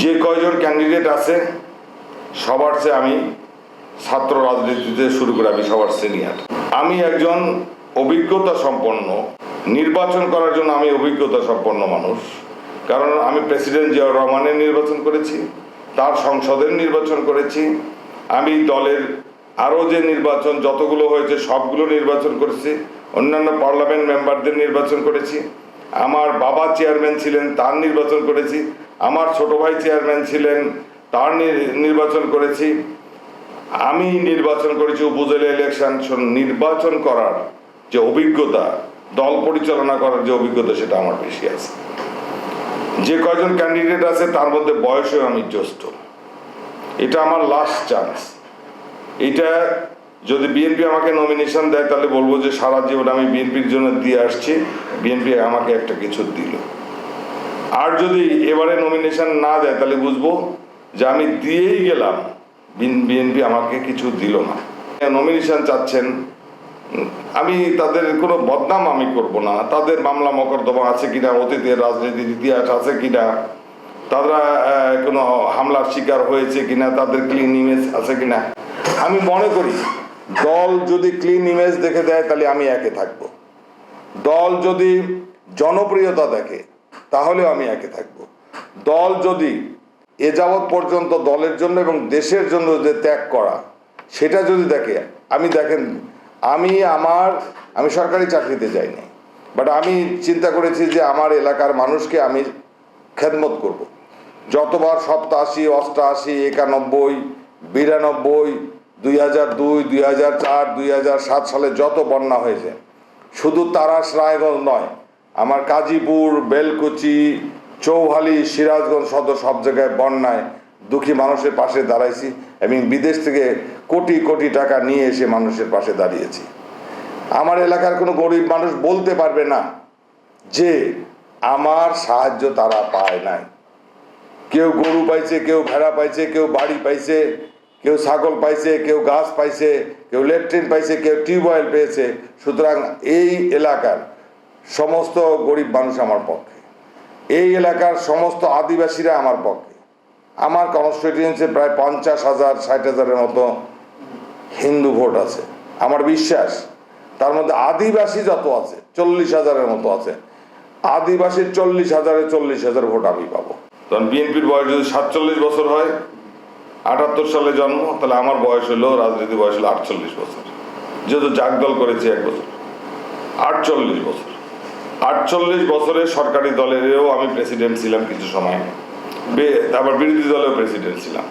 যে কয়জন ক্যান্ডিডেট আছে, সবার চেয়ে আমি ছাত্র রাজনীতিতে শুরু করে, আমি সবার সিনিয়র আমি একজন অভিজ্ঞতা সম্পন্ন, নির্বাচন করার জন্য আমি অভিজ্ঞতা সম্পন্ন মানুষ। কারণ আমি প্রেসিডেন্ট জিয়াউর রহমানের নির্বাচন করেছি, তার সংসদের নির্বাচন করেছি। আমি দলের আরও যে নির্বাচন, যতগুলো হয়েছে, সবগুলো নির্বাচন করেছি। অন্যান্য পার্লামেন্ট মেম্বারদের নির্বাচন করেছি। আমার বাবা চেয়ারম্যান ছিলেন, তার নির্বাচন করেছি। আমার ছোট ভাই চেয়ারম্যান ছিলেন, তার নির্বাচন করেছি। আমি নির্বাচন করেছি উপজেলা ইলেকশন নির্বাচন করার যে অভিজ্ঞতা, দল পরিচালনা করার যে অভিজ্ঞতা, সেটা আমার বেশি আছে। যে কয়জন ক্যান্ডিডেট আছে, তার মধ্যে বয়সেও আমি জ্যেষ্ঠ। এটা আমার লাস্ট চান্স এটা যদি বিএনপি আমাকে নমিনেশন দেয়, তাহলে বলব যে সারা জীবন আমি বিএনপির জন্য দিয়ে আসছি। বিএনপি আমাকে একটা কিছু দিল। আর যদি এবারে নমিনেশন না দেয়, তাহলে বুঝব যে আমি দিয়েই গেলাম বিএনপি আমাকে কিছু দিল না। নমিনেশন চাচ্ছেন? আমি তাদের কোনো বদনাম আমি করব না। তাদের মামলা মকদ্দমা আছে কিনা, অতীতের রাজনীতির ইতিহাস আছে কিনা, তারা কোনো হামলার শিকার হয়েছে কিনা, তাদের ক্লিন ইমেজ আছে কিনা, আমি মনে করি দল যদি ক্লিন ইমেজ দেখে দেয়, তাহলে আমি একে থাকব দল যদি জনপ্রিয়তা দেখে, তাহলেও আমি একে থাকব দল যদি এ যাবৎ পর্যন্ত দলের জন্য এবং দেশের জন্য যে ত্যাগ করা, সেটা যদি দেখে, আমি দেখেন, আমি আমার, আমি সরকারি চাকরিতে যাইনি বাট আমি চিন্তা করেছি যে আমার এলাকার মানুষকে আমি খেদমত করব। যতবার সপ্তাশি, অষ্টাশি, একানব্বই, বিরানব্বই দুই হাজার দুই দুই হাজার চার, দুই হাজার সাত সালে যত বন্যা হয়েছে, শুধু তারাস, রায়গঞ্জ নয়, আমার কাজীপুর, বেলকুচি, চৌহালি, সিরাজগঞ্জ সদর সব জায়গায় বন্যায় দুঃখী মানুষের পাশে দাঁড়াইছি, এবং বিদেশ থেকে কোটি কোটি টাকা নিয়ে এসে মানুষের পাশে দাঁড়িয়েছি। আমার এলাকার কোনো গরিব মানুষ বলতে পারবে না যে আমার সাহায্য তারা পায় নাই। কেউ গরু পাইছে, কেউ ভেড়া পাইছে, কেউ বাড়ি পাইছে কেউ ছাগল পাইছে, কেউ গাছ পাইছে, কেউ ল্যাট্রিন পাইছে, কেউ টিউবওয়েল পেয়েছে। সুতরাং এই এলাকার সমস্ত গরিব মানুষ আমার পক্ষে। এই এলাকার সমস্ত আদিবাসীরা আমার পক্ষে। আমার কনস্টিটিউয়েন্সি প্রায় পঞ্চাশ হাজার, ষাট হাজারের মতো হিন্দু ভোট আছে। আমার বিশ্বাস, তার মধ্যে আদিবাসী যত আছে, চল্লিশ হাজারের মতো আছে। আদিবাসীর চল্লিশ হাজারে চল্লিশ হাজার ভোট আমি পাবো। কারণ বিএনপির বয়স যদি সাতচল্লিশ বছর হয় আটাত্তর সালে জন্ম, তাহলে আমার বয়স হলো, রাজনীতি বয়স হলো আটচল্লিশ বছর। যেহেতু জাগদল করেছি এক বছর। আটচল্লিশ বছর। আটচল্লিশ বছরে সরকারি দলেরও আমি প্রেসিডেন্ট ছিলাম কিছু সময়। তারপর বিরোধী দলেও প্রেসিডেন্ট ছিলাম।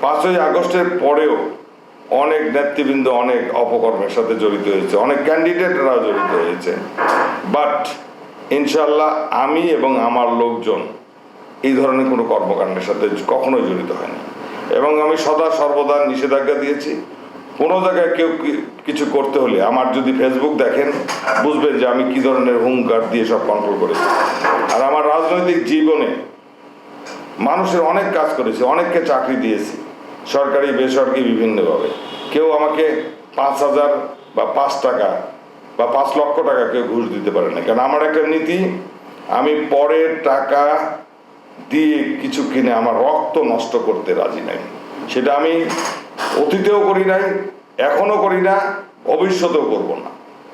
পাঁচই আগস্টের পরেও অনেক নেতৃবৃন্দ, অনেক অপকর্মের সাথে জড়িত হয়েছে, অনেক ক্যান্ডিডেটরাও জড়িত হয়েছে। বাট ইনশাল্লাহ আমি এবং আমার লোকজন এই ধরনের কোনো কর্মকাণ্ডের সাথে কখনোই জড়িত হয়নি। এবং আমি সদা সর্বদা নিষেধাজ্ঞা দিয়েছি। কোনো জায়গায় কেউ কিছু করতে হলে আমার যদি ফেসবুক দেখেন, বুঝবেন যে আমি কি ধরনের হুঙ্কার দিয়ে সব কন্ট্রোল করেছি। আর আমার রাজনৈতিক জীবনে মানুষের অনেক কাজ করেছি, অনেককে চাকরি দিয়েছি, সরকারি, বেসরকারি, বিভিন্নভাবে। কেউ আমাকে পাঁচ হাজার বা পাঁচ টাকা বা পাঁচ লক্ষ টাকা কেউ ঘুষ দিতে পারে না। কারণ আমার একটা নীতি, আমি পরের টাকা দিয়ে কিছু কিনে আমার রক্ত নষ্ট করতে রাজি নাই। সেটা আমি অতীতেও করি নাই, এখনও করি না, ভবিষ্যতেও করব না।